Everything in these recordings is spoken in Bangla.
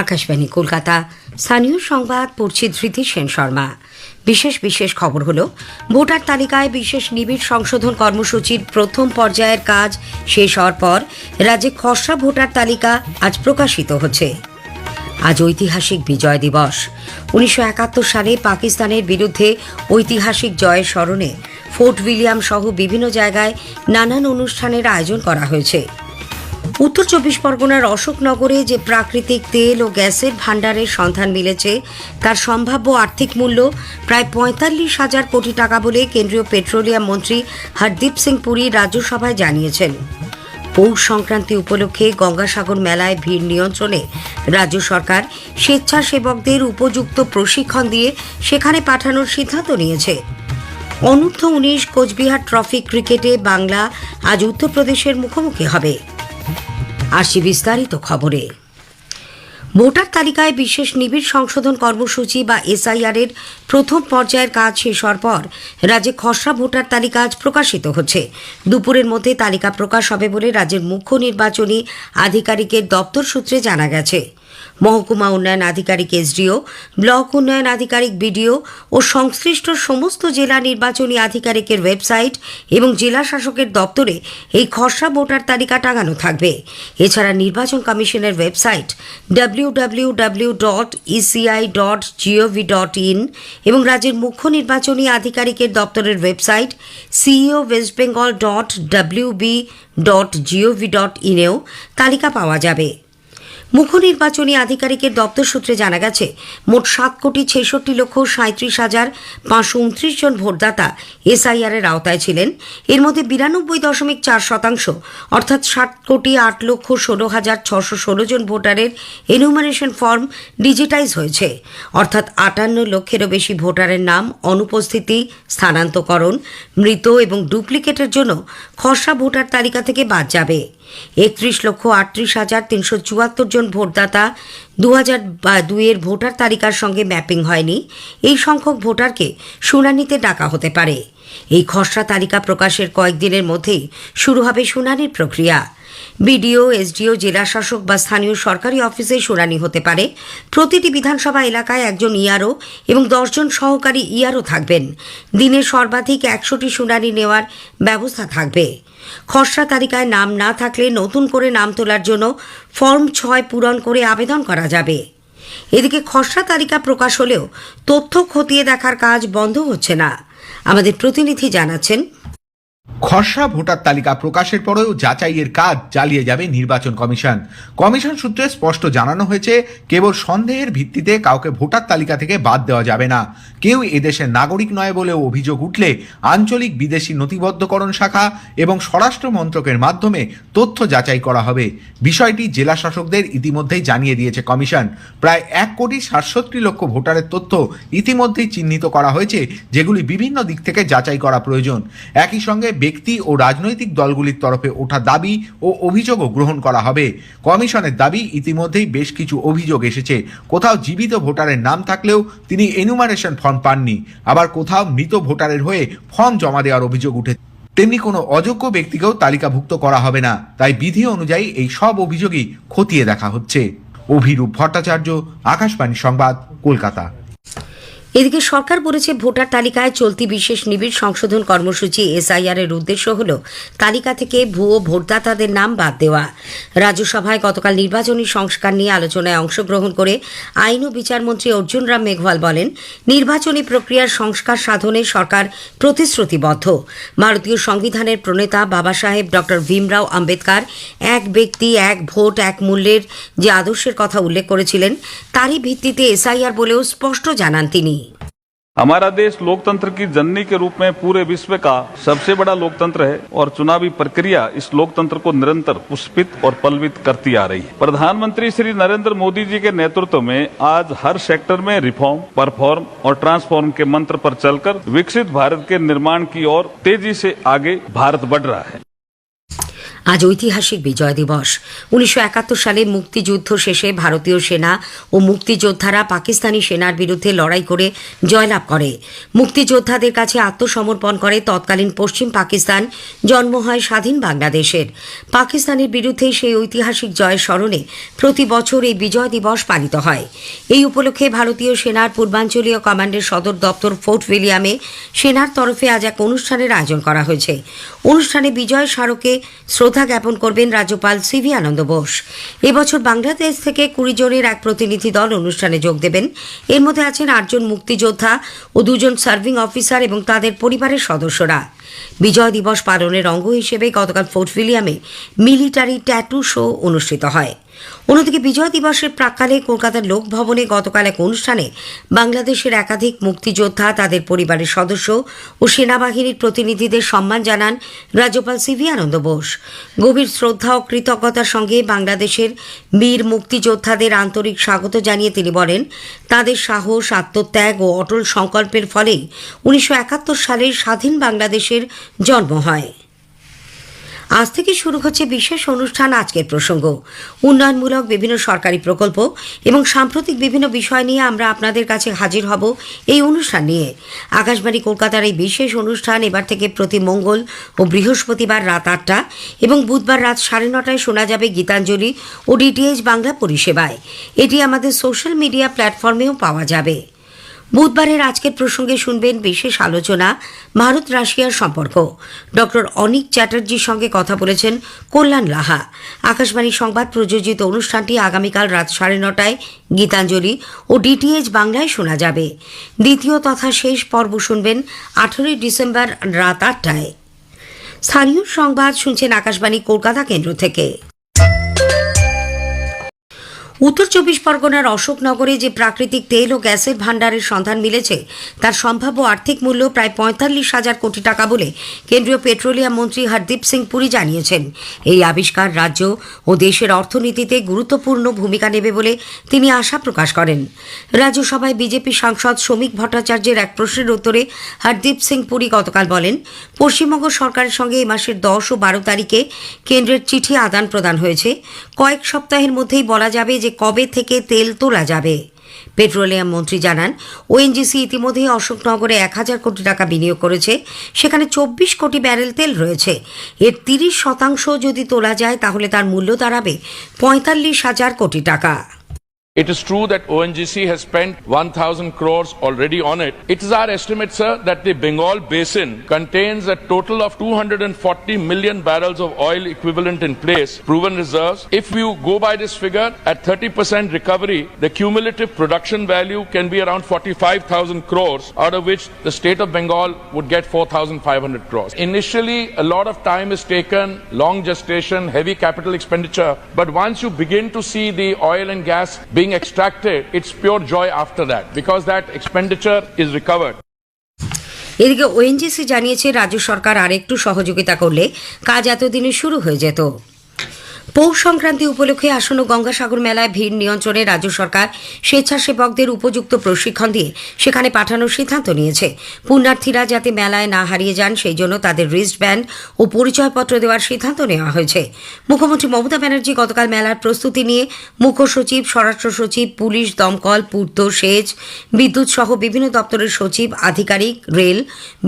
আকাশবাণী, কলকাতা। স্থানীয় সংবাদ পড়ছি ধৃতি সেন শর্মা। বিশেষ বিশেষ খবর হলো, ভোটার তালিকায় বিশেষ নিবিড় সংশোধন কর্মসূচির প্রথম পর্যায়ের কাজ শেষ হওয়ার পর রাজ্যে খসড়া ভোটার তালিকা আজ প্রকাশিত হচ্ছে। আজ ঐতিহাসিক বিজয় দিবস। উনিশশো একাত্তর সালে পাকিস্তানের বিরুদ্ধে ঐতিহাসিক জয়ের স্মরণে ফোর্ট উইলিয়াম সহ বিভিন্ন জায়গায় নানান অনুষ্ঠানের আয়োজন করা হয়েছে। উত্তর চব্বিশ পরগনার অশোকনগরে যে প্রাকৃতিক তেল ও গ্যাসের ভাণ্ডারের সন্ধান মিলেছে, তার সম্ভাব্য আর্থিক মূল্য প্রায় পঁয়তাল্লিশ হাজার কোটি টাকা বলে কেন্দ্রীয় পেট্রোলিয়াম মন্ত্রী হরদীপ সিং পুরী রাজ্যসভায় জানিয়েছেন। পৌষ সংক্রান্তি উপলক্ষে গঙ্গাসাগর মেলায় ভিড় নিয়ন্ত্রণে রাজ্য সরকার স্বেচ্ছাসেবকদের উপযুক্ত প্রশিক্ষণ দিয়ে সেখানে পাঠানোর সিদ্ধান্ত নিয়েছে। অনূর্ধ্ব উনিশ কোচবিহার ট্রফি ক্রিকেটে বাংলা আজ উত্তরপ্রদেশের মুখোমুখি হবে। আসছি বিস্তারিত খবরে। ভোটার তালিকায় বিশেষ নিবিড় সংশোধন কর্মসূচি বা এসআইআর এর প্রথম পর্যায়ের কাজ শেষ হওয়ার পর রাজ্যে খসড়া ভোটার তালিকা আজ প্রকাশিত হচ্ছে। দুপুরের মধ্যে তালিকা প্রকাশ হবে বলে রাজ্যের মুখ্য নির্বাচনী আধিকারিকের দপ্তর সূত্রে জানা গেছে। মহকুমা উন্নয়ন আধিকারিক এসডিও, ব্লক উন্নয়ন আধিকারিক বিডিও ও সংশ্লিষ্ট সমস্ত জেলা নির্বাচনী আধিকারিকের ওয়েবসাইট এবং জেলা শাসকের দপ্তরে এই খসড়া ভোটার তালিকা টাঙানো থাকবে। এছাড়া নির্বাচন কমিশনের website W W W dot dot G O V dot in এবং রাজ্যের মুখ্য নির্বাচনী আধিকারিকের দপ্তরের website CEO west Bengal dot W B dot G O V dot ইনেও তালিকা পাওয়া যাবে। মুখ্য নির্বাচনী আধিকারিকের দপ্তর সূত্রে জানা গেছে, মোট সাত কোটি ছেষট্টি লক্ষ সাঁত্রিশ হাজার পাঁচশো উনত্রিশ জন ভোটদাতা এসআইআর এর আওতায় ছিলেন। এর মধ্যে বিরানব্বই দশমিক চার শতাংশ, অর্থাৎ ষাট কোটি আট লক্ষ ষোলো হাজার ছশো ষোলো জন ভোটারের এনুমারেশন ফর্ম ডিজিটাইজ হয়েছে। অর্থাৎ আটান্ন লক্ষেরও বেশি ভোটারের নাম, অনুপস্থিতি স্থানান্তকরণ মৃত এবং ডুপ্লিকেটের জন্য খসড়া ভোটার তালিকা থেকে বাদ যাবে। একত্রিশ লক্ষ আটত্রিশ হাজার তিনশো চুয়াত্তর জন ভোটদাতা দু হাজার দুইয়ের ভোটার তালিকার সঙ্গে ম্যাপিং হয়নি। এই সংখ্যক ভোটারকে শুনানিতে ডাকা হতে পারে। এই খসড়া তালিকা প্রকাশের কয়েকদিনের মধ্যেই শুরু হবে শুনানির প্রক্রিয়া। বিডিও, এসডিও জেলা শাসক বা স্থানীয় সরকারি অফিসে শুনানি হতে পারে। প্রতিটি বিধানসভা এলাকায় একজন ইয়ারও এবং দশজন সহকারী ইয়ারও থাকবেন। দিনে সর্বাধিক একশোটি শুনানি নেওয়ার ব্যবস্থা থাকবে। খসড়া তালিকায় নাম না থাকলে নতুন করে নাম তোলার জন্য ফর্ম ছয় পূরণ করে আবেদন করা যাবে। এদিকে খসড়া তালিকা প্রকাশ হলেও তথ্য খতিয়ে দেখার কাজ বন্ধ হচ্ছে না। আমাদের প্রতিনিধি জানাচ্ছেন, খসড়া ভোটার তালিকা প্রকাশের পরেও যাচাইয়ের কাজ চালিয়ে যাবে নির্বাচন কমিশন। কমিশন সূত্রে স্পষ্ট জানানো হয়েছে, কেবল সন্দেহের ভিত্তিতে কাউকে ভোটার তালিকা থেকে বাদ দেওয়া যাবে না। কেউ এদেশের নাগরিক নয় বলেও অভিযোগ উঠলে আঞ্চলিক বিদেশি নথিবদ্ধকরণ শাখা এবং স্বরাষ্ট্র মন্ত্রকের মাধ্যমে তথ্য যাচাই করা হবে। বিষয়টি জেলা শাসকদের ইতিমধ্যেই জানিয়ে দিয়েছে কমিশন। প্রায় এক কোটি সাতষট্টি লক্ষ ভোটারের তথ্য ইতিমধ্যেই চিহ্নিত করা হয়েছে, যেগুলি বিভিন্ন দিক থেকে যাচাই করা প্রয়োজন। একই সঙ্গে ব্যক্তি ও রাজনৈতিক দলগুলির তরফে ওঠা দাবি ও অভিযোগও গ্রহণ করা হবে। কমিশনের দাবি, ইতিমধ্যেই বেশ কিছু অভিযোগ এসেছে। কোথাও জীবিত ভোটারের নাম থাকলেও তিনি এনুমারেশন ফর্ম পাননি। আবার কোথাও মৃত ভোটারের হয়ে ফর্ম জমা দেওয়ার অভিযোগ উঠে তেমনি কোনো অযোগ্য ব্যক্তিকেও তালিকাভুক্ত করা হবে না। তাই বিধি অনুযায়ী এই সব অভিযোগই খতিয়ে দেখা হচ্ছে। অভিরূপ ভট্টাচার্য, আকাশবাণী সংবাদ, কলকাতা। এদিকে সরকার বলেছে ভোটার তালিকায় চলতি বিশেষ নিবিড় সংশোধন কর্মসূচি এসআইআর এর উদ্দেশ্য হল তালিকা থেকে ভুয়ো ভোটদাতাদের নাম বাদ দেওয়া। রাজ্যসভায় গতকাল নির্বাচনী সংস্কার নিয়ে আলোচনায় অংশগ্রহণ করে আইন ও বিচারমন্ত্রী অর্জুন রাম মেঘওয়াল বলেন, নির্বাচনী প্রক্রিয়ার সংস্কার সাধনে সরকার প্রতিশ্রুতিবদ্ধ। ভারতীয় সংবিধানের প্রণেতা বাবা সাহেব ডক্টর ভীমরাও আম্বেদকর এক ব্যক্তি, এক ভোট, এক মূল্যের যে আদর্শের কথা উল্লেখ করেছিলেন, তারই ভিত্তিতে এসআইআর বলেও স্পষ্ট জানান তিনি। हमारा देश लोकतंत्र की जननी के रूप में पूरे विश्व का सबसे बड़ा लोकतंत्र है और चुनावी प्रक्रिया इस लोकतंत्र को निरंतर पुष्पित और पलवित करती आ रही है। प्रधानमंत्री श्री नरेंद्र मोदी जी के नेतृत्व में आज हर सेक्टर में रिफॉर्म, परफॉर्म और ट्रांसफॉर्म के मंत्र पर चलकर विकसित भारत के निर्माण की ओर तेज़ी से आगे भारत बढ़ रहा है। আজ ঐতিহাসিক বিজয় দিবস। উনিশশো একাত্তর সালে মুক্তিযুদ্ধ শেষে ভারতীয় সেনা ও মুক্তিযোদ্ধারা পাকিস্তানি সেনার বিরুদ্ধে লড়াই করে জয়লাভ করে। মুক্তিযোদ্ধাদের কাছে আত্মসমর্পণ করে তৎকালীন পশ্চিম পাকিস্তান, জন্ম হয় স্বাধীন বাংলাদেশের। পাকিস্তানের বিরুদ্ধে সেই ঐতিহাসিক জয়ের স্মরণে প্রতি বছর এই বিজয় দিবস পালিত হয়। এই উপলক্ষে ভারতীয় সেনার পূর্বাঞ্চলীয় কমান্ডের সদর দপ্তর ফোর্ট উইলিয়ামে সেনার তরফে আজ এক অনুষ্ঠানের আয়োজন করা হয়েছে। অনুষ্ঠানে বিজয় স্মারকে শ্রদ্ধা জ্ঞাপন করবেন রাজ্যপাল সিভি আনন্দ বোস। এবছর বাংলাদেশ থেকে কুড়ি জনের এক প্রতিনিধি দল অনুষ্ঠানে যোগ দেবেন। এর মধ্যে আছেন আটজন মুক্তিযোদ্ধা ও দুজন সার্ভিং অফিসার এবং তাদের পরিবারের সদস্যরা। বিজয় দিবস পালনের অঙ্গ হিসেবে গতকাল ফোর্ট উইলিয়ামে মিলিটারি ট্যাটু শো অনুষ্ঠিত হয়। অন্যদিকে বিজয় দিবসের প্রাক্কালে কলকাতার লোকভবনে গতকাল এক অনুষ্ঠানে বাংলাদেশের একাধিক মুক্তিযোদ্ধা, তাদের পরিবারের সদস্য ও সেনাবাহিনীর প্রতিনিধিদের সম্মান জানান রাজ্যপাল সিভি আনন্দ বোস। গভীর শ্রদ্ধা ও কৃতজ্ঞতার সঙ্গে বাংলাদেশের বীর মুক্তিযোদ্ধাদের আন্তরিক স্বাগত জানিয়ে তিনি বলেন, তাদের সাহস, আত্মত্যাগ ও অটল সংকল্পের ফলেই উনিশশো একাত্তর সালের স্বাধীন বাংলাদেশের জন্ম হয়। আজ থেকে শুরু হচ্ছে বিশেষ অনুষ্ঠান আজকের প্রসঙ্গ। উন্নয়নমূলক বিভিন্ন সরকারি প্রকল্প এবং সাম্প্রতিক বিভিন্ন বিষয় নিয়ে আমরা আপনাদের কাছে হাজির হব এই অনুষ্ঠান নিয়ে। আকাশবাণী কলকাতার এই বিশেষ অনুষ্ঠান এবার থেকে প্রতি মঙ্গল ও বৃহস্পতিবার রাত আটটা এবং বুধবার রাত সাড়ে নটায় শোনা যাবে গীতাঞ্জলি ও ডিটিএইচ বাংলা পরিষেবায়। এটি আমাদের সোশ্যাল মিডিয়া প্ল্যাটফর্মেও পাওয়া যাবে। বুধবারের আজকের প্রসঙ্গে শুনবেন বিশেষ আলোচনা ভারত রাশিয়ার সম্পর্ক। ডক্টর অনিক চ্যাটার্জির সঙ্গে কথা বলেছেন কল্যাণ লাহা। আকাশবাণী সংবাদ প্রযোজিত অনুষ্ঠানটি আগামীকাল রাত সাড়ে নটায় গীতাঞ্জলি ও ডিটিএইচ বাংলায় শোনা যাবে। দ্বিতীয় তথা শেষ পর্ব শুনবেন আঠেরোই ডিসেম্বর রাত আটটায়। স্থানীয় সংবাদ শুনছেন আকাশবাণী কলকাতা কেন্দ্র থেকে। উত্তর চব্বিশ পরগনার অশোকনগরে যে প্রাকৃতিক তেল ও গ্যাসের ভাণ্ডারের সন্ধান মিলেছে, তার সম্ভাব্য আর্থিক মূল্য প্রায় পঁয়তাল্লিশ হাজার কোটি টাকা বলে কেন্দ্রীয় পেট্রোলিয়াম মন্ত্রী হরদীপ সিং পুরী জানিয়েছেন। এই আবিষ্কার রাজ্য ও দেশের অর্থনীতিতে গুরুত্বপূর্ণ ভূমিকা নেবে বলে তিনি আশা প্রকাশ করেন। রাজ্যসভায় বিজেপি সাংসদ শ্রমিক ভট্টাচার্যের এক প্রশ্নের উত্তরে হরদীপ সিং পুরী গতকাল বলেন, পশ্চিমবঙ্গ সরকারের সঙ্গে এই মাসের দশ ও বারো তারিখে কেন্দ্রের চিঠি আদান প্রদান হয়েছে। কয়েক সপ্তাহের মধ্যেই বলা যাবে যে কবে থেকে তেল তোলা যাবে? পেট্রোলিয়াম মন্ত্রী জানান, ওএনজিসি ইতিমধ্যেই অশোকনগরে এক হাজার কোটি টাকা বিনিয়োগ করেছে, সেখানে চব্বিশ কোটি ব্যারেল তেল রয়েছে। এর তিরিশ শতাংশ যদি তোলা যায়, তাহলে তার মূল্য দাঁড়াবে পঁয়তাল্লিশ হাজার কোটি টাকা। It is true that ONGC has spent 1,000 crores already on it. It is our estimate, sir, that the Bengal Basin contains a total of 240 million barrels of oil equivalent in place, proven reserves. If you go by this figure, at 30% recovery, the cumulative production value can be around 45,000 crores, out of which the state of Bengal would get 4,500 crores. Initially, a lot of time is taken, long gestation, heavy capital expenditure, but once you begin to see the oil and gas being extracted, it's pure joy after that because that expenditure is recovered. এদিকে ওএনজিসি জানিয়েছে রাজ্য সরকার আরেকটু সহযোগিতা করলে কাজ এতদিনে শুরু হয়ে যেত পৌষ সংক্রান্তি উপলক্ষে আসন্ন গঙ্গাসাগর মেলায় ভিড় নিয়ন্ত্রণে রাজ্য সরকার স্বেচ্ছাসেবকদের উপযুক্ত প্রশিক্ষণ দিয়ে সেখানে পাঠানোর সিদ্ধান্ত নিয়েছে। পুণ্যার্থীরা যাতে মেলায় না হারিয়ে যান, সেই জন্য তাদের রিস্ট ব্যান্ড ও পরিচয়পত্র দেওয়ার সিদ্ধান্ত নেওয়া হয়েছে। মুখ্যমন্ত্রী মমতা ব্যানার্জি গতকাল মেলার প্রস্তুতি নিয়ে মুখ্য সচিব, স্বরাষ্ট্র সচিব, পুলিশ, দমকল, পূর্ত, সেচ, বিদ্যুৎ সহ বিভিন্ন দপ্তরের সচিব, আধিকারিক, রেল,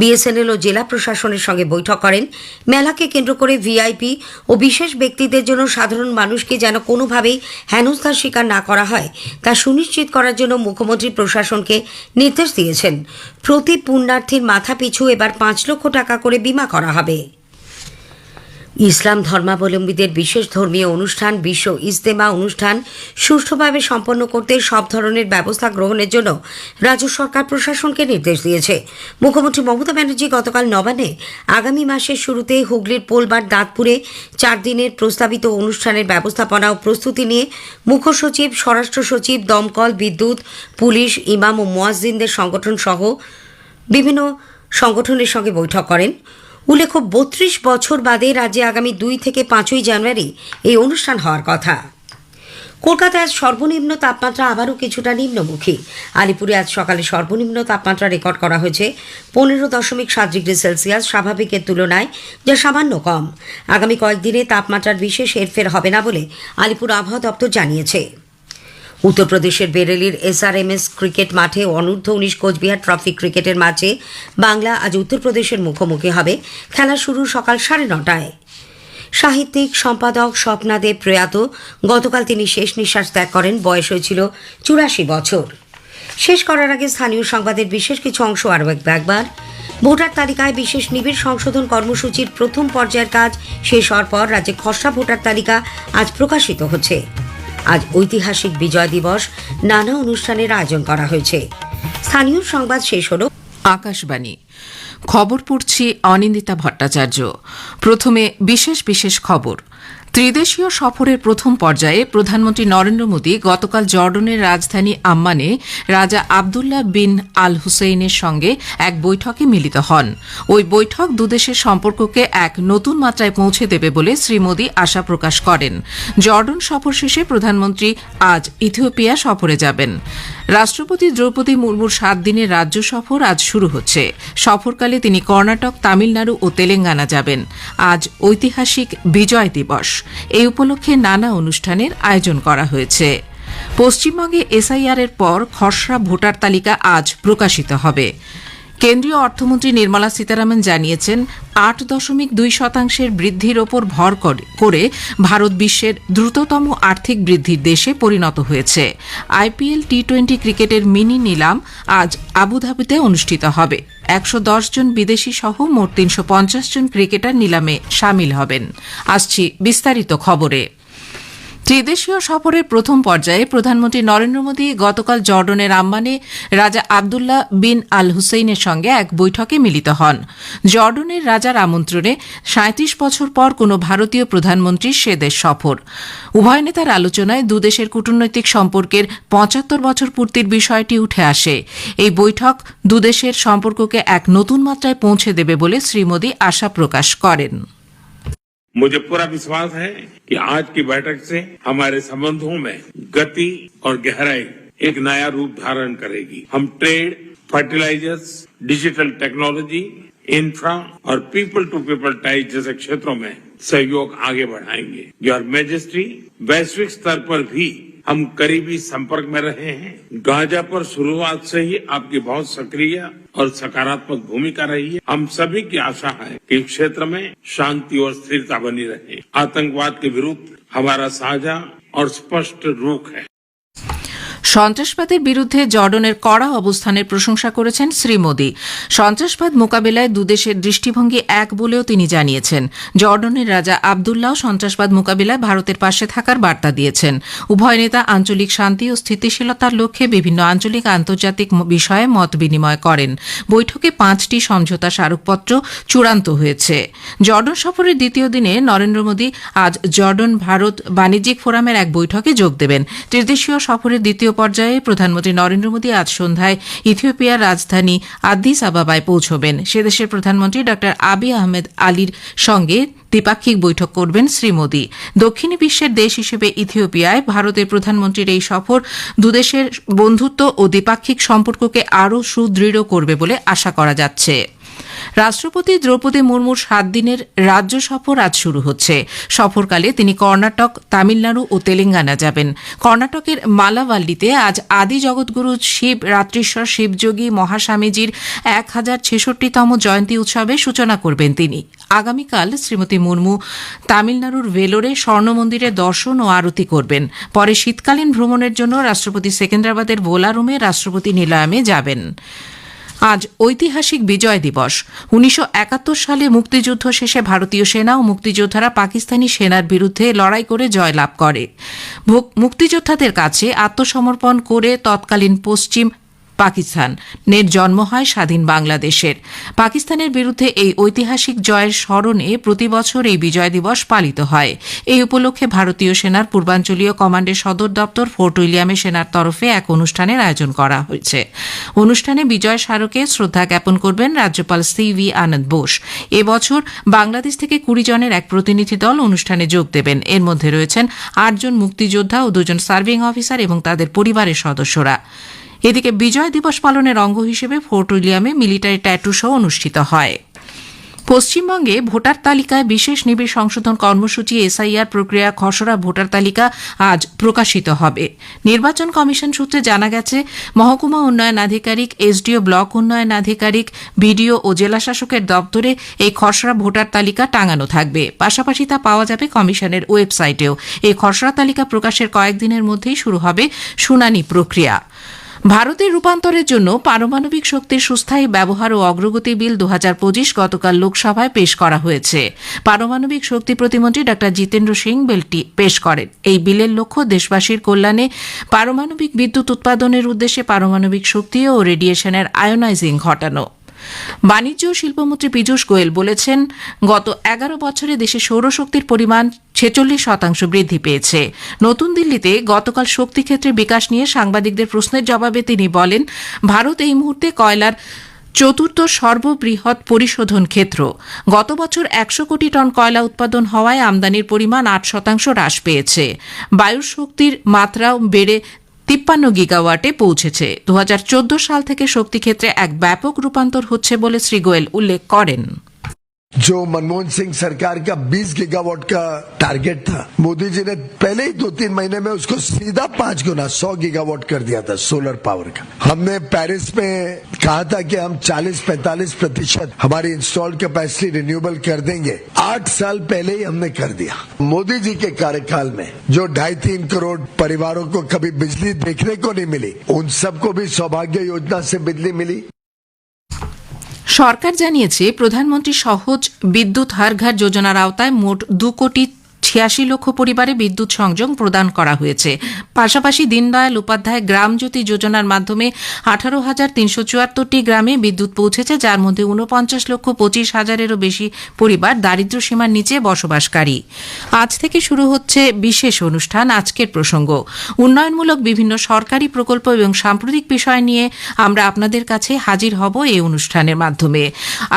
বিএসএনএল ও জেলা প্রশাসনের সঙ্গে বৈঠক করেন। মেলাকে কেন্দ্র করে ভিআইপি ও বিশেষ ব্যক্তিদের জন্য সাধারণ মানুষকে যেন কোনোভাবেই হেনস্থার শিকার না করা হয়, তা সুনিশ্চিত করার জন্য মুখ্যমন্ত্রী প্রশাসনকে নির্দেশ দিয়েছেন। প্রতি পুণ্যার্থীর মাথা পিছু এবার পাঁচ লক্ষ টাকা করে বিমা করা হবে। ইসলাম ধর্মাবলম্বীদের বিশেষ ধর্মীয় অনুষ্ঠান, বিশ্ব ইজতেমা অনুষ্ঠান সুষ্ঠুভাবে সম্পন্ন করতে সব ধরনের ব্যবস্থা গ্রহণের জন্য রাজ্য সরকার প্রশাসনকে নির্দেশ দিয়েছে। মুখ্যমন্ত্রী মমতা ব্যানার্জি গতকাল নবান্নে আগামী মাসের শুরুতে হুগলির পোলবার দাঁতপুরে চার দিনের প্রস্তাবিত অনুষ্ঠানের ব্যবস্থাপনা ও প্রস্তুতি নিয়ে মুখ্য সচিব, স্বরাষ্ট্র সচিব, দমকল, বিদ্যুৎ, পুলিশ, ইমাম ও মোয়াজ্জিনদের সংগঠন সহ বিভিন্ন সংগঠনের সঙ্গে বৈঠক করেন। উল্লেখ্য বত্রিশ বছর বাদে রাজ্যে আগামী দুই থেকে পাঁচই জানুয়ারি এই অনুষ্ঠান হওয়ার কথা। কলকাতায় আজ সর্বনিম্ন তাপমাত্রা আবারও কিছুটা নিম্নমুখী। আলিপুরে আজ সকালে সর্বনিম্ন তাপমাত্রা রেকর্ড করা হয়েছে পনেরো দশমিক সাত ডিগ্রি সেলসিয়াস স্বাভাবিকের তুলনায়, যা সামান্য কম। আগামী কয়েকদিনে তাপমাত্রার বিশেষ হেরফের হবে না বলে আলিপুর আবহাওয়া দপ্তর জানিয়েছে। উত্তরপ্রদেশের বেরেলির এসআরএমএস ক্রিকেট মাঠে অনূর্ধ্ব উনিশ কোচবিহার ট্রফি ক্রিকেটের ম্যাচে বাংলা আজ উত্তরপ্রদেশের মুখোমুখি হবে। খেলা শুরু সকাল সাড়ে নটায়। সাহিত্যিক সম্পাদক স্বপ্নাদেব প্রয়াত, গতকাল তিনি শেষ নিঃশ্বাস ত্যাগ করেন, বয়স হয়েছিল চুরাশি বছর। শেষ করার আগে স্থানীয় সংবাদের বিশেষ কিছু অংশ আরও একবার। ভোটার তালিকায় বিশেষ নিবিড় সংশোধন কর্মসূচির প্রথম পর্যায়ের কাজ শেষ হওয়ার পর রাজ্যে খসড়া ভোটার তালিকা আজ প্রকাশিত হচ্ছে। আজ ঐতিহাসিক বিজয় দিবস। নানা অনুষ্ঠানের আয়োজন করা হয়েছে। স্থানীয় সংবাদ শেষ হল। আকাশবাণী। খবর পড়ছি অনিন্দিতা ভট্টাচার্য। প্রথমে বিশেষ বিশেষ খবর। ত্রিদেশীয় সফরের প্রথম পর্যায়ে প্রধানমন্ত্রী নরেন্দ্র মোদী গতকাল জর্ডনের রাজধানী আম্মানে রাজা আবদুল্লাহ বিন আল হুসেইনের সঙ্গে এক বৈঠকে মিলিত হন। ওই বৈঠক দুদেশের সম্পর্ককে এক নতুন মাত্রায় পৌঁছে দেবে বলে শ্রী মোদী আশা প্রকাশ করেন। জর্ডন সফর শেষে প্রধানমন্ত্রী আজ ইথিওপিয়া সফরে যাবেন। রাষ্ট্রপতি দ্রৌপদী মুর্মুর সাত দিনের রাজ্য সফর আজ শুরু হচ্ছে। সফরকালে তিনি কর্ণাটক, তামিলনাড়ু ও তেলেঙ্গানা যাবেন। আজ ঐতিহাসিক বিজয় দিবস। এই উপলক্ষে নানা অনুষ্ঠানের আয়োজন করা হয়েছে। পশ্চিমবঙ্গে এসআইআর এর পর খসড়া ভোটার তালিকা আজ প্রকাশিত হবে। কেন্দ্রীয় অর্থমন্ত্রী নির্মলা সীতারামন জানিয়েছেন, আট দশমিক দুই শতাংশের বৃদ্ধির ওপর ভর করে- ভারত বিশ্বের দ্রুততম আর্থিক বৃদ্ধির দেশে পরিণত হয়েছে। আইপিএল টি টোয়েন্টি ক্রিকেটের মিনি নিলাম আজ আবুধাবিতে অনুষ্ঠিত হবে। একশো দশ জন বিদেশি সহ মোট তিনশো পঞ্চাশ জন ক্রিকেটার নিলামে সামিল হবেন। আসছি বিস্তারিত খবরে। ত্রিদেশীয় সফরের প্রথম পর্যায়ে প্রধানমন্ত্রী নরেন্দ্র মোদী গতকাল জর্ডনের আম্মানে রাজা আবদুল্লাহ বিন আল হুসেইনের সঙ্গে এক বৈঠকে মিলিত হন। জর্ডনের রাজার আমন্ত্রণে সাঁত্রিশ বছর পর কোনো ভারতীয় প্রধানমন্ত্রীর সে দেশ সফর। উভয় নেতার আলোচনায় দুদেশের কূটনৈতিক সম্পর্কের পঁচাত্তর বছর পূর্তির বিষয়টি উঠে আসে। এই বৈঠক দুদেশের সম্পর্ককে এক নতুন মাত্রায় পৌঁছে দেবে বলে শ্রী মোদী আশা প্রকাশ করেন। मुझे पूरा विश्वास है कि आज की बैठक से हमारे संबंधों में गति और गहराई एक नया रूप धारण करेगी। हम trade, fertilizers, digital technology, infra और पीपल टू पीपल टाइज जैसे क्षेत्रों में सहयोग आगे बढ़ाएँगे। योर मेजिस्ट्री वैश्विक स्तर पर भी हम करीबी संपर्क में रहे हैं। गाजा पर शुरुआत से ही आपकी बहुत सक्रिय और सकारात्मक भूमिका रही है। हम सभी की आशा है कि क्षेत्र में शांति और स्थिरता बनी रहे। आतंकवाद के विरुद्ध हमारा साझा और स्पष्ट रूख है। সন্ত্রাসবাদের বিরুদ্ধে জর্ডনের কড়া অবস্থানের প্রশংসা করেছেন শ্রী মোদী। সন্ত্রাসবাদ মোকাবিলায় দুদেশের দৃষ্টিভঙ্গি এক বলেও তিনি জানিয়েছেন। জর্ডনের রাজা আবদুল্লাহ সন্ত্রাসবাদ মোকাবিলায় ভারতের পাশে থাকার বার্তা দিয়েছেন। উভয় নেতা আঞ্চলিক শান্তি ও স্থিতিশীলতার লক্ষ্যে বিভিন্ন আঞ্চলিক আন্তর্জাতিক বিষয়ে মত বিনিময় করেন। বৈঠকে পাঁচটি সমঝোতা স্মারকপত্র চূড়ান্ত হয়েছে। জর্ডন সফরের দ্বিতীয় দিনে নরেন্দ্র মোদী আজ জর্ডন ভারত বাণিজ্যিক ফোরামের এক বৈঠকে যোগ দেবেন। ত্রিদেশীয় সফরের দ্বিতীয় পর্যায়ে প্রধানমন্ত্রী নরেন্দ্র মোদী আজ সন্ধ্যায় ইথিওপিয়ার রাজধানী আদিস আবাবায় পৌঁছবেন। সে দেশের প্রধানমন্ত্রী ড আবি আহমেদ আলীর সঙ্গে দ্বিপাক্ষিক বৈঠক করবেন শ্রী মোদী। দক্ষিণী বিশ্বের দেশ হিসেবে ইথিওপিয়ায় ভারতের প্রধানমন্ত্রীর এই সফর দুদেশের বন্ধুত্ব ও দ্বিপাক্ষিক সম্পর্ককে আরও সুদৃঢ় করবে বলে আশা করা যাচ্ছে। রাষ্ট্রপতি দ্রৌপদী মুর্মুর সাত দিনের রাজ্য সফর আজ শুরু হচ্ছে। সফরকালে তিনি কর্ণাটক, তামিলনাড়ু ও তেলেঙ্গানা যাবেন। কর্ণাটকের মালাওয়াল্লিতে আজ আদি জগৎগুরু শিব, রাত্রিশ্বর শিবযোগী মহাস্বামীজির এক হাজার ছেষট্টিতম জয়ন্তী উৎসবে সূচনা করবেন তিনি। আগামীকাল শ্রীমতী মুর্মু তামিলনাড়ুর ভেলোরে স্বর্ণ মন্দিরে দর্শন ও আরতি করবেন। পরে শীতকালীন ভ্রমণের জন্য রাষ্ট্রপতি সেকেন্দ্রাবাদের বোলারুমে রাষ্ট্রপতি নিলয়ামে যাবেন। আজ ঐতিহাসিক বিজয় দিবস। উনিশশো একাত্তর সালে মুক্তিযুদ্ধ শেষে ভারতীয় সেনা ও মুক্তিযোদ্ধারা পাকিস্তানি সেনার বিরুদ্ধে লড়াই করে জয়লাভ করে। মুক্তিযোদ্ধাদের কাছে আত্মসমর্পণ করে তৎকালীন পশ্চিম পাকিস্তানের জন্ম হয় স্বাধীন বাংলাদেশের। পাকিস্তানের বিরুদ্ধে এই ঐতিহাসিক জয়ের স্মরণে প্রতি বছর এই বিজয় দিবস পালিত হয়। এই উপলক্ষে ভারতীয় সেনার পূর্বাঞ্চলীয় কমান্ডের সদর দপ্তর ফোর্ট উইলিয়ামে সেনার তরফে এক অনুষ্ঠানের আয়োজন করা হয়েছে। অনুষ্ঠানে বিজয় স্মারকে শ্রদ্ধা জ্ঞাপন করবেন রাজ্যপাল সি ভি আনন্দ বোস। এবছর বাংলাদেশ থেকে কুড়ি জনের এক প্রতিনিধি দল অনুষ্ঠানে যোগ দেবেন। এর মধ্যে রয়েছেন আটজন মুক্তিযোদ্ধা ও দুজন সার্ভিং অফিসার এবং তাদের পরিবারের সদস্যরা। এদিকে বিজয় দিবস পালনের অঙ্গ হিসেবে ফোর্ট উইলিয়ামে মিলিটারি ট্যাটু শো অনুষ্ঠিত হয়। পশ্চিমবঙ্গে ভোটার তালিকায় বিশেষ নিবিড় সংশোধন কর্মসূচি, এসআইআর প্রক্রিয়া, খসড়া ভোটার তালিকা আজ প্রকাশিত হবে। নির্বাচন কমিশন সূত্রে জানা গেছে, মহকুমা উন্নয়ন আধিকারিক, এসডিও ব্লক উন্নয়ন আধিকারিক, বিডিও ও জেলাশাসকের দপ্তরে এই খসড়া ভোটার তালিকা টাঙানো থাকবে। পাশাপাশি তা পাওয়া যাবে কমিশনের ওয়েবসাইটেও। এই খসড়া তালিকা প্রকাশের কয়েকদিনের মধ্যেই শুরু হবে শুনানি প্রক্রিয়া। ভারতের রূপান্তরের জন্য পারমাণবিক শক্তির সুস্থায়ী ব্যবহার ও অগ্রগতি বিল দু পঁচিশ গতকাল লোকসভায় পেশ করা হয়েছে। পারমাণবিক শক্তি প্রতিমন্ত্রী ডা জিতেন্দ্র সিং বিলটি পেশ করেন। এই বিলের লক্ষ্য দেশবাসীর কল্যাণে পারমাণবিক বিদ্যুৎ উৎপাদনের উদ্দেশ্যে পারমাণবিক শক্তি ও রেডিয়েশনের আয়োনাইজিং ঘটানো। বাণিজ্য ও শিল্পমন্ত্রী পীযূষ গোয়েল বলেছেন, গত এগারো বছরে দেশে সৌরশক্তির পরিমাণ ছেচল্লিশ শতাংশ বৃদ্ধি পেয়েছে। নতুন দিল্লিতে গতকাল শক্তি ক্ষেত্রে বিকাশ নিয়ে সাংবাদিকদের প্রশ্নের জবাবে তিনি বলেন, ভারত এই মুহূর্তে কয়লার চতুর্থ সর্ববৃহৎ পরিশোধন ক্ষেত্র। গত বছর একশো কোটি টন কয়লা উৎপাদন হওয়ায় আমদানির পরিমাণ আট শতাংশ হ্রাস পেয়েছে। বায়ুর শক্তির মাত্রাও বেড়ে তিপ্পান্ন গিগাওয়াটে পৌঁছেছে। দু হাজার চৌদ্দ সাল থেকে শক্তি ক্ষেত্রে এক ব্যাপক রূপান্তর হচ্ছে বলে শ্রী গোয়েল উল্লেখ করেন। जो मनमोहन सिंह सरकार का 20 गीगावाट का टारगेट था, मोदी जी ने पहले ही दो तीन महीने में उसको सीधा पाँच गुना 100 गीगावाट कर दिया था सोलर पावर का। हमने पेरिस में कहा था कि हम 40-45 प्रतिशत हमारी इंस्टॉल्ड कैपेसिटी रिन्यूएबल कर देंगे। आठ साल पहले ही हमने कर दिया। मोदी जी के कार्यकाल में जो ढाई तीन करोड़ परिवारों को कभी बिजली देखने को नहीं मिली, उन सबको भी सौभाग्य योजना से बिजली मिली। সরকার জানিয়েছে প্রধানমন্ত্রী সহজ বিদ্যুৎ হারঘাট যোজনার আওতায় মোট দু কোটি ছিয়াশি লক্ষ পরিবারে বিদ্যুৎ সংযোগ প্রদান করা হয়েছে। পাশাপাশি দীনদয়াল উপাধ্যায় গ্রাম জ্যোতি যোজনার মাধ্যমে আঠারো হাজার তিনশো চুয়াত্তরটি গ্রামে বিদ্যুৎ পৌঁছেছে, যার মধ্যে ঊনপঞ্চাশ লক্ষ পঁচিশ হাজারেরও বেশি পরিবার দারিদ্র সীমার নিচে বসবাসকারী। আজ থেকে শুরু হচ্ছে বিশেষ অনুষ্ঠান আজকের প্রসঙ্গ। উন্নয়নমূলক বিভিন্ন সরকারি প্রকল্প এবং সাম্প্রতিক বিষয় নিয়ে আমরা আপনাদের কাছে হাজির হব এই অনুষ্ঠানের মাধ্যমে।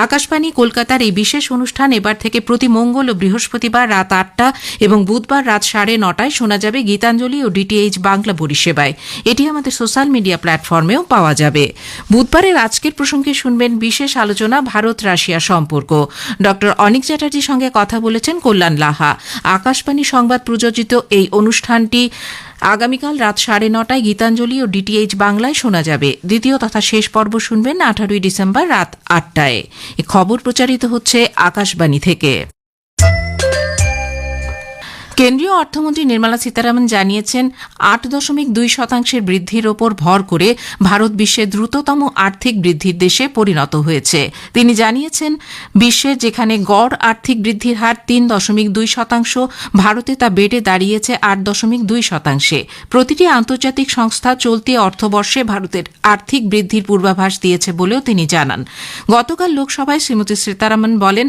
আকাশবাণী কলকাতার এই বিশেষ অনুষ্ঠান এবার থেকে প্রতি মঙ্গল ও বৃহস্পতিবার রাত আটটা এবং বুধবার রাত সাড়ে নটায় শোনা যাবে গীতাঞ্জলি ও ডিটিএইচ বাংলা পরিষেবায়। এটি আমাদের সোশ্যাল মিডিয়া প্ল্যাটফর্মেও পাওয়া যাবে। বুধবারের আজকের প্রসঙ্গে শুনবেন বিশেষ আলোচনা ভারত রাশিয়া সম্পর্ক। ড. অনিক চ্যাটার্জির সঙ্গে কথা বলেছেন কল্যাণ লাহা। আকাশবাণী সংবাদ প্রযোজিত এই অনুষ্ঠানটি আগামীকাল রাত সাড়ে নটায় গীতাঞ্জলি ও ডিটিএইচ বাংলায় শোনা যাবে। দ্বিতীয় তথা শেষ পর্ব শুনবেন আঠারোই ডিসেম্বর রাত আটটায়। খবর প্রচারিত হচ্ছে আকাশবাণী থেকে। কেন্দ্রীয় অর্থমন্ত্রী নির্মলা সীতারামন জানিয়েছেন, আট দশমিক দুই শতাংশের বৃদ্ধির ওপর ভর করে ভারত বিশ্বের দ্রুততম আর্থিক বৃদ্ধির দেশে পরিণত হয়েছে। তিনি জানিয়েছেন বিশ্বের যেখানে গড় আর্থিক বৃদ্ধির হার তিন দশমিক দুই শতাংশ, ভারতে তা বেড়ে দাঁড়িয়েছে আট দশমিক দুই শতাংশে। প্রতিটি আন্তর্জাতিক সংস্থা চলতি অর্থবর্ষে ভারতের আর্থিক বৃদ্ধির পূর্বাভাস দিয়েছে বলেও তিনি জানান। গতকাল লোকসভায় শ্রীমতী সীতারামন বলেন,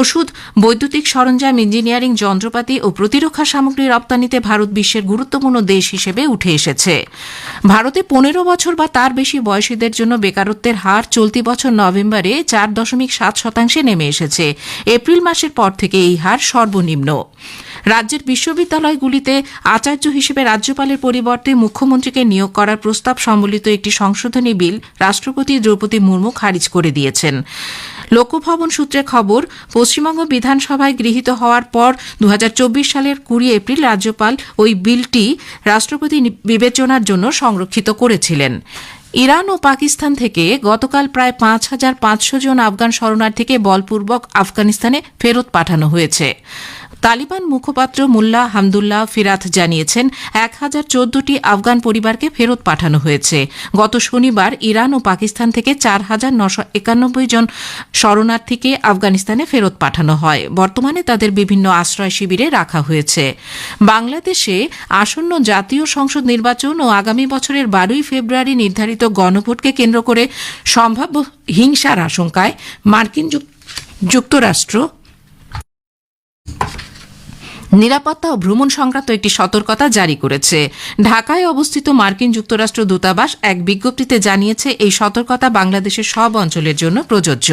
ওষুধ, বৈদ্যুতিক সরঞ্জাম, ইঞ্জিনিয়ারিং, যন্ত্রপাতি ও প্রতিরক্ষা সামগ্রী রপ্তানিতে ভারত বিশ্বের গুরুত্বপূর্ণ দেশ হিসেবে উঠে এসেছে। ভারতে পনেরো বছর বা তার বেশি বয়সীদের জন্য বেকারত্বের হার চলতি বছর নভেম্বরে চার দশমিক সাত শতাংশে নেমে এসেছে। এপ্রিল মাসের পর থেকে এই হার সর্বনিম্ন। রাজ্যের বিশ্ববিদ্যালয়গুলিতে আচার্য হিসেবে রাজ্যপালের পরিবর্তে মুখ্যমন্ত্রীকে নিয়োগ করার প্রস্তাব সম্বলিত একটি সংশোধনী বিল রাষ্ট্রপতি দ্রৌপদী মুর্মু খারিজ করে দিয়েছেন। লোকভবন সূত্রে খবর, পশ্চিমবঙ্গ বিধানসভায় গৃহীত হওয়ার পর দু হাজার চব্বিশ সালের কুড়ি এপ্রিল রাজ্যপাল ওই বিলটি রাষ্ট্রপতি বিবেচনার জন্য সংরক্ষিত করেছিলেন। ইরান ও পাকিস্তান থেকে গতকাল প্রায় পাঁচ হাজার পাঁচশো জন আফগান শরণার্থীকে বলপূর্বক আফগানিস্তানে ফেরত পাঠানো হয়েছে। তালিবান মুখপাত্র মুল্লা হামদুল্লাহ ফিরাত জানিয়েছেন, এক হাজার চোদ্দটি আফগান পরিবারকে ফেরত পাঠানো হয়েছে। গত শনিবার ইরান ও পাকিস্তান থেকে চার হাজার নশো একানব্বই জন শরণার্থীকে আফগানিস্তানে ফেরত পাঠানো হয়। বর্তমানে তাদের বিভিন্ন আশ্রয় শিবিরে রাখা হয়েছে। বাংলাদেশে আসন্ন জাতীয় সংসদ নির্বাচন ও আগামী বছরের বারোই ফেব্রুয়ারি নির্ধারিত গণভোটকে কেন্দ্র করে সম্ভাব্য হিংসার আশঙ্কায় মার্কিন যুক- যুক্তরাষ্ট্র নিরাপত্তা ও ভ্রমণ সংক্রান্ত একটি সতর্কতা জারি করেছে। ঢাকায় অবস্থিত মার্কিন যুক্তরাষ্ট্র দূতাবাস এক বিজ্ঞপ্তিতে জানিয়েছে, এই সতর্কতা বাংলাদেশের সব অঞ্চলের জন্য প্রযোজ্য।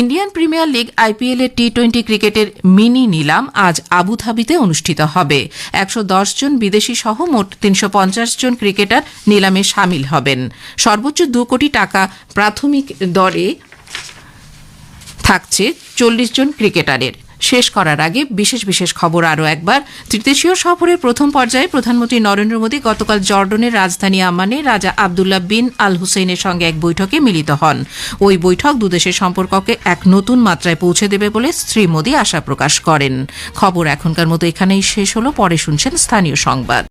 ইন্ডিয়ান প্রিমিয়ার লিগ আইপিএল এর টি টোয়েন্টি ক্রিকেটের মিনি নিলাম আজ আবুধাবিতে অনুষ্ঠিত হবে। একশো দশ জন বিদেশি সহ মোট তিনশো পঞ্চাশ জন ক্রিকেটার নিলামে সামিল হবেন। সর্বোচ্চ দু কোটি টাকা প্রাথমিক দরে থাকছে চল্লিশ জন ক্রিকেটারের। শেষ করার আগে বিশেষ বিশেষ খবর আরও একবার। ত্রিদেশীয় সফরের প্রথম পর্যায়ে প্রধানমন্ত্রী নরেন্দ্র মোদী গতকাল জর্ডনের রাজধানী আম্মানে রাজা আবদুল্লাহ বিন আল হুসেইনের সঙ্গে এক বৈঠকে মিলিত হন। ওই বৈঠক দুদেশের সম্পর্ককে এক নতুন মাত্রায় পৌঁছে দেবে বলে শ্রী মোদী আশা প্রকাশ করেন। খবর এখনকার মতো এখানেই শেষ হল। পরে শুনছেন স্থানীয় সংবাদ।